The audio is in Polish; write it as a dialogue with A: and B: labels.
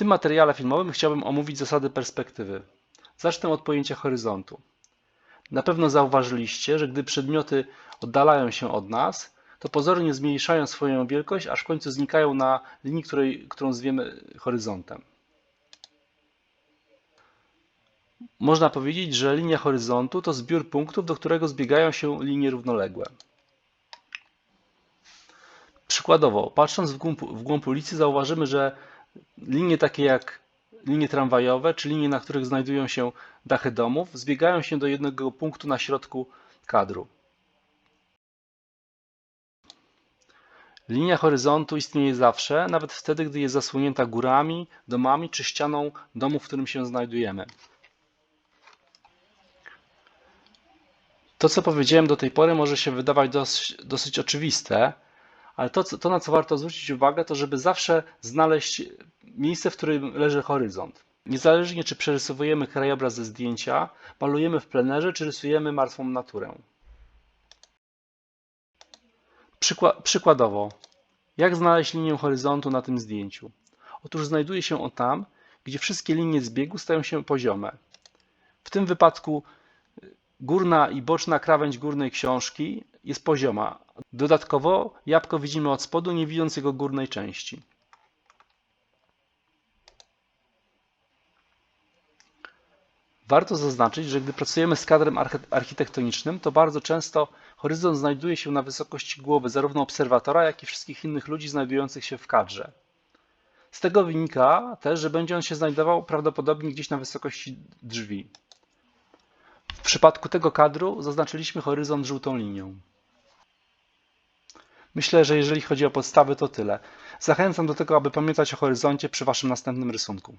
A: tym materiale filmowym chciałbym omówić zasady perspektywy. Zacznę od pojęcia horyzontu. Na pewno zauważyliście, że gdy przedmioty oddalają się od nas, to pozornie zmniejszają swoją wielkość, aż w końcu znikają na linii, której, którą zwiemy horyzontem. Można powiedzieć, że linia horyzontu to zbiór punktów, do którego zbiegają się linie równoległe. Przykładowo, patrząc w głąb, w głąb ulicy, zauważymy, że linie takie jak linie tramwajowe, czy linie, na których znajdują się dachy domów, zbiegają się do jednego punktu na środku kadru. Linia horyzontu istnieje zawsze, nawet wtedy, gdy jest zasłonięta górami, domami czy ścianą domu, w którym się znajdujemy. To, co powiedziałem do tej pory, może się wydawać dosyć, dosyć oczywiste, ale to, to, na co warto zwrócić uwagę, to żeby zawsze znaleźć miejsce, w którym leży horyzont. Niezależnie czy przerysowujemy krajobraz ze zdjęcia, malujemy w plenerze, czy rysujemy martwą naturę. Przykła- przykładowo, jak znaleźć linię horyzontu na tym zdjęciu? Otóż znajduje się on tam, gdzie wszystkie linie zbiegu stają się poziome. W tym wypadku Górna i boczna krawędź górnej książki jest pozioma. Dodatkowo jabłko widzimy od spodu, nie widząc jego górnej części. Warto zaznaczyć, że gdy pracujemy z kadrem archi- architektonicznym, to bardzo często horyzont znajduje się na wysokości głowy zarówno obserwatora, jak i wszystkich innych ludzi znajdujących się w kadrze. Z tego wynika też, że będzie on się znajdował prawdopodobnie gdzieś na wysokości drzwi. Przypadku tego kadru zaznaczyliśmy horyzont żółtą linią. Myślę, że jeżeli chodzi o podstawy, to tyle. Zachęcam do tego, aby pamiętać o horyzoncie przy Waszym następnym rysunku.